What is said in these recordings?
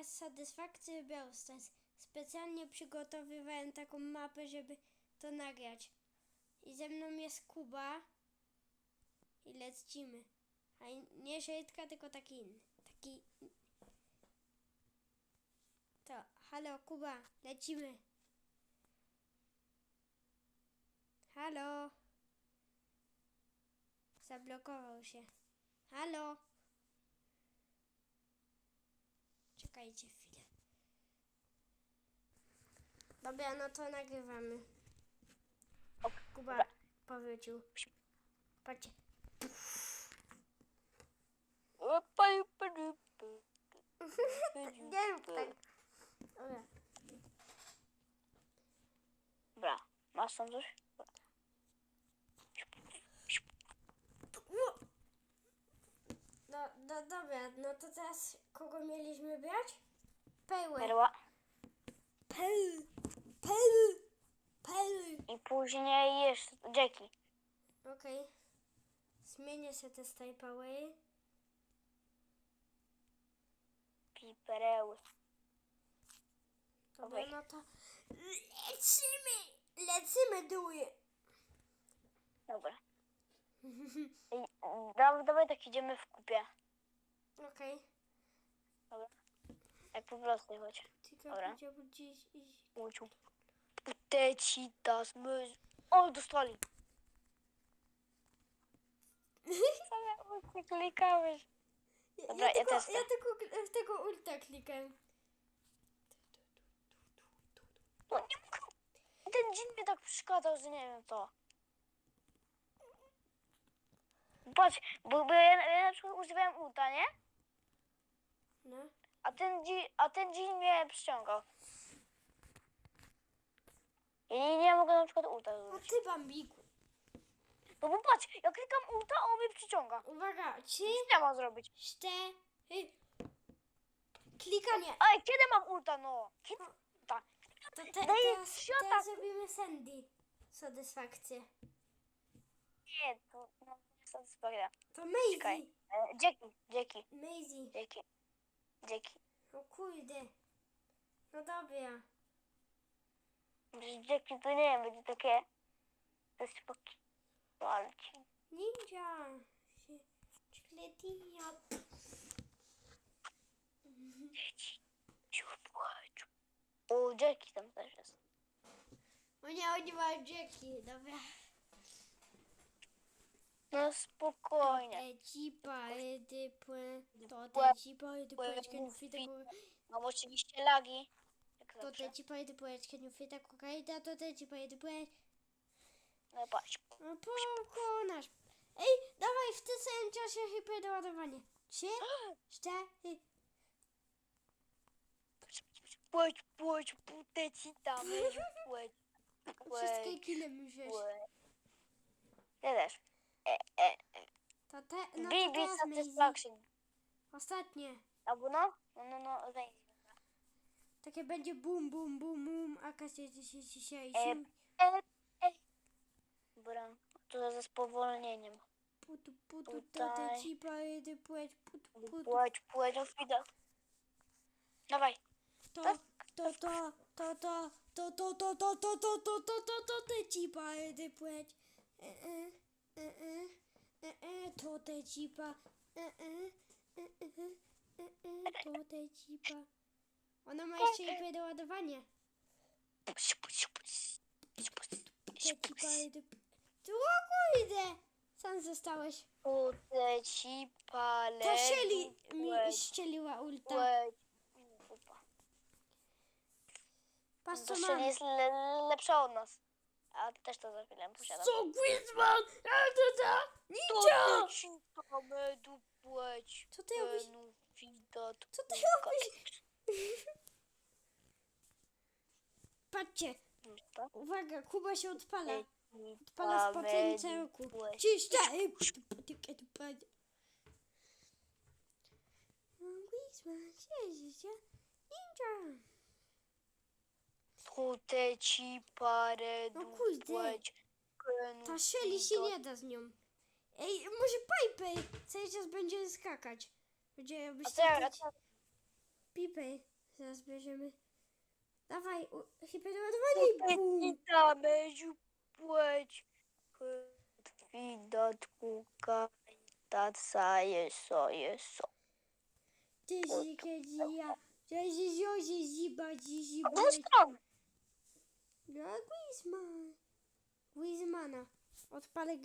Was satysfakcję Brawl Stars. Specjalnie przygotowywałem taką mapę, żeby to nagrać. I ze mną jest Kuba. I lecimy. A nie Szejtka, tylko taki inny. Taki... To, halo Kuba, lecimy. Halo. Zablokował się. Halo. Czekajcie chwilę. Dobra, no to nagrywamy. Ok, Kuba powrócił. Patrzcie. Nie rób tak. Dobra. Dobra, masz tam coś? No, no dobra, no to teraz kogo mieliśmy brać? Perłę. Perła. Perł. Perł. Perł. I później jeszcze Jackie. Okej. Zmienię się te staj powery. I pereły. Dobra, Okej. no to lecimy. Lecimy duje. Dobra. I, dawaj, tak idziemy w kupie. Okej. Dobra. Jak po prostu chodź. Dobra. gdzie gdzieś iść. My... O, dostali. Same ulty klikałeś. Dobra, ja tylko, też ja chcę. tylko w tego ulta klikam. No nie mogę. Ten dżin mnie tak przeszkadzał, że nie wiem co. Patrz, bo, bo ja, ja na przykład używałem ulta, nie? No. A ten, dzi, a ten dżin mnie przyciągał. I nie, nie mogę na przykład ulta A zrobić. ty bambiku. No bo patrz, ja klikam ulta, a on mnie przyciąga. Uwaga, trzy, Co ja mam zrobić? cztery. Klikanie. Ej, kiedy mam ulta, no? Kiedy ulta? To te, Daję teraz, teraz Sandy. Satysfakcję. Nie, to no, nie satysfakcja. To Maisie. E, Jackie, Jackie, Maisie. Jackie, Jackie. O kurde. No dobra. Jackie to nie będzie takie... To jest taki... Walczy. Ninja. Czekletia. Ciupłacz. O, Jackie tam też jest. O nie, oni mają Jackie. Dobra. No spokojnie. Ekipa, edy, płyn. To te ekipa, edy, płyczkę, nufita, no, Mam oczywiście lagi. Jak To te zawsze. ekipa, edy, płyczkę, nufita, kokaida. To te ekipa, edy, płycz. No patrz. No pokonasz. Ej, dawaj w tym samym czasie hiperdoładowanie. Trzy, cztery. Płeć, płeć, puteci tam. Płeć, płeć, Wszystkie kile mi wziąć. płeć. Ja też. E, e, e. To te, no to teraz Maisie. Satisfaction. Ostatnie. Albo no? No, no, no, wejdź. Takie będzie bum, bum, bum, bum. Akasie dzisiaj, dzisiaj. E, e, e. Dobra, to ze spowolnieniem. Putu, putu, to te tutaj. ci paredy płeć. Putu, putu. Płeć, płeć, no chwilę. Dawaj. To, to, to, to, to, to, to, to, to, to, to, to, to, to, to, te ci paredy płeć. E, e, e, e, e, e, to te ci pa. E, e, e, e, e, e, to te pa. Ona ma jeszcze jakby doładowanie. Te ci paredy. Tu o kurde! Sam zostałeś. Putę ci palę. Ta Shelly mi ścieliła ulta. Patrz co To mam. Shelly jest le, lepsza od nas. A też to za chwilę posiadam. Co Griezmann? A to ta! Ninja! To ci. Co ty robisz? Co ty robisz? Patrzcie, uwaga, Kuba się odpala. Odpala kamedu całku. Czysta! Griezmann, siedzi się. Ninja! Kuteci parę No kurde, ta Shelly się nie da z nią. Ej, może Pipej cały czas będzie skakać. Będzie byś Pipej zaraz bierzemy. Dawaj, hiperdoładowanie. Bum. Witamy, płeć. Widatku, kajtaca, jeso, jeso. Ty zika, zija. Ty zizio, ziziba, ziziba. A to jest no, Gizman. Gizmana. Odpalę.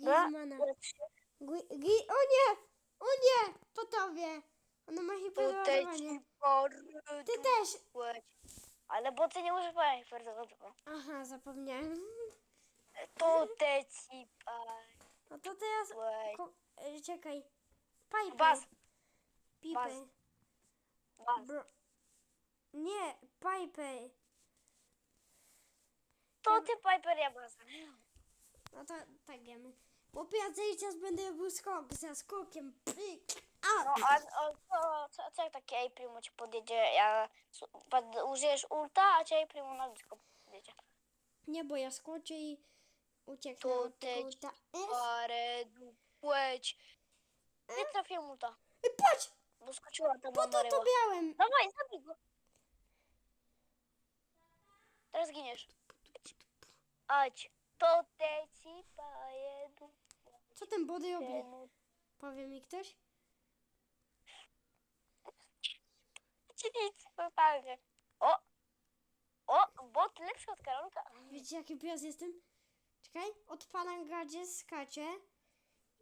Gwi- Gi- o nie! O nie! Po tobie! Ona ma ci pory Ty też! Ale bo ty nie używałeś hiperdowodowo. Aha, zapomniałem. Tutaj ci płeć. No to teraz... Ko- e, czekaj. Pipe. Bas, Pipy. bas. Nie, pipe. To ty Piper, ja bas. No to tak wiemy. Bo ja cały czas będę robił skok za skokiem. Pyk. A! No a o, co, co, co jak takie A Primo ci podjedzie? Ja, su- pad- użyjesz ulta, a cię A Primo na blisko podjedzie. Nie, bo ja skoczę i ucieknę To od tego ty. Parę płeć. Nie trafiłem ulta, Ej, patrz! bo skoczyła ta Po to bomba to białem. Dawaj, zabij go. Teraz giniesz. Ać. To te ci. Co ten body robi? Powie mi ktoś? Nic, totalnie. O! O, bot lepszy od Karolka. Wiecie jaki pies jestem? Czekaj, odpalam gadzie, skaczę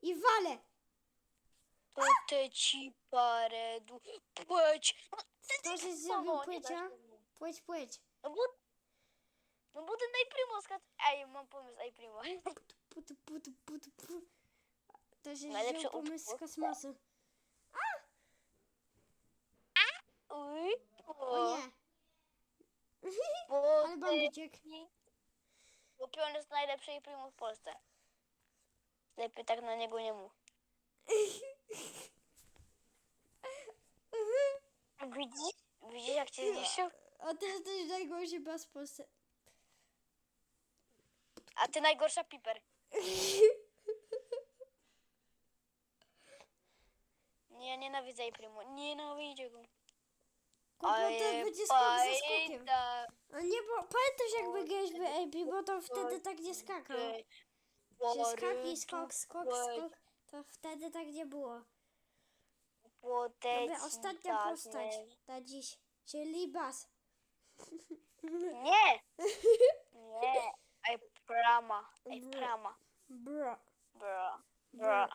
i walę. To te ci paredu. Płeć. No, ty, ty, no, zrobił. Płeć, płeć. No bo... No bo ten najprimo skacz... Ej, mam pomysł, najprimo. Putu, putu, putu, putu. To się Najlepszy wziął pomysł z utwór. kosmosu. Uj, O nie, Bo ale bambuciek. Bo pion jest najlepszy i primo w Polsce. Lepiej tak na niego nie mów. Widzisz? Widzisz jak cię zniszczył? A teraz też najgorszy bas w Polsce. A ty najgorsza piper. Nie, ja nienawidzę i primo. Nienawidzę go. Kupa to będzie skok ze skokiem. A nie, bo pamiętasz jakby grałeś w AP, bo to wtedy tak nie skakał. Że skak i skok, skok, skok. To wtedy tak nie było. Dobra, ostatnia postać na dziś, czyli bas. Nie! Nie! Ej, prama. Ej, Bro. prama. Bro. Bro. Bro.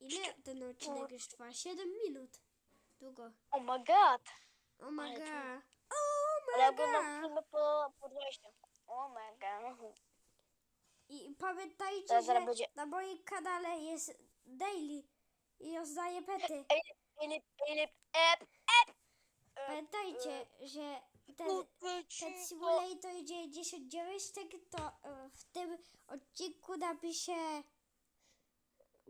Ile ten odcinek już trwa? 7 minut. Długo. Oh my god. Oh my Ale god. Oh Ale my god. filmy po, po 20. Oh my god. I pamiętajcie, że będzie. na moim kanale jest daily i rozdaję pety. Pamiętajcie, że ten Pet Pet Simulator 99, tak to e, w tym odcinku napisze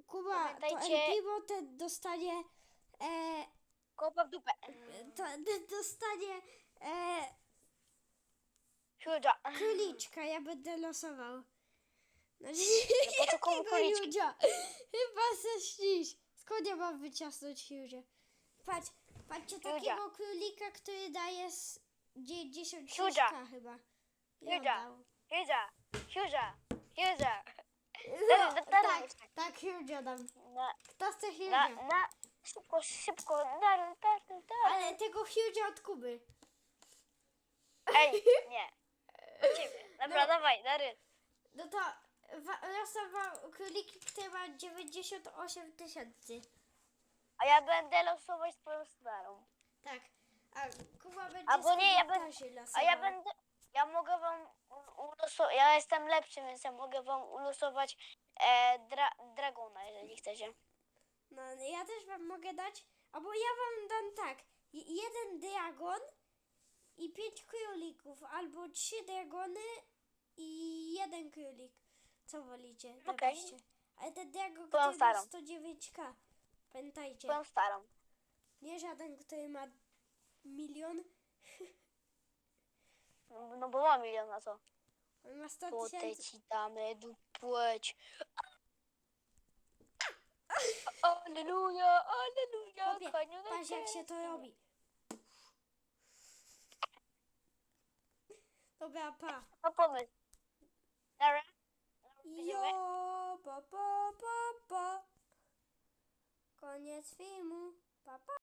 Kuba, to Pamiętajcie- LP, bo ten dostanie e, Kopa w dupę. to, ten dostanie e, Huda. króliczka, ja będę losował. Znaczy, po co komu jakiego króliczki? Judzia? Chyba se śnisz. Skąd ja mam wyciasnąć Judzie? Patrz, patrzcie, Judzia. takiego królika, który daje s- 96 Judzia. chyba. I Judzia. oddał. Huda. Huda. Huda. No, Teraz- tak, teraz- tak, dam. Na, Kto chce na, na. Szybko, szybko. Dar, dar, dar. Ale tego Judzia od Kuby. Ej, nie. Ciebie. Dobra, No. dawaj, dary. No to wa- losował króliki, który ma 98 tysięcy. A ja będę losować swoją starą. Tak. A Kuba będzie Albo nie, ja będę-. A ja będę. Ja mogę wam ulosować. Ja jestem lepszy, więc ja mogę wam ulosować e, dra, dragona, jeżeli chcecie. No, ja też wam mogę dać, albo ja wam dam tak, j- jeden dragon i pięć królików, albo trzy dragony i jeden królik. Co wolicie? Okej. Napiszcie. Ale ten dragon, który ma starą. 109k. Pamiętajcie, Swoją starą. nie żaden, który ma milion. No była milion, a co? On ma 100 Potem tysięcy. ci damy dupłeć. Aleluja, aleluja, koniu no Patrz jak się to robi. Dobra, pa. No pomysł. Dobra. Jo, pa, pa, pa, pa. Koniec filmu. Pa, pa.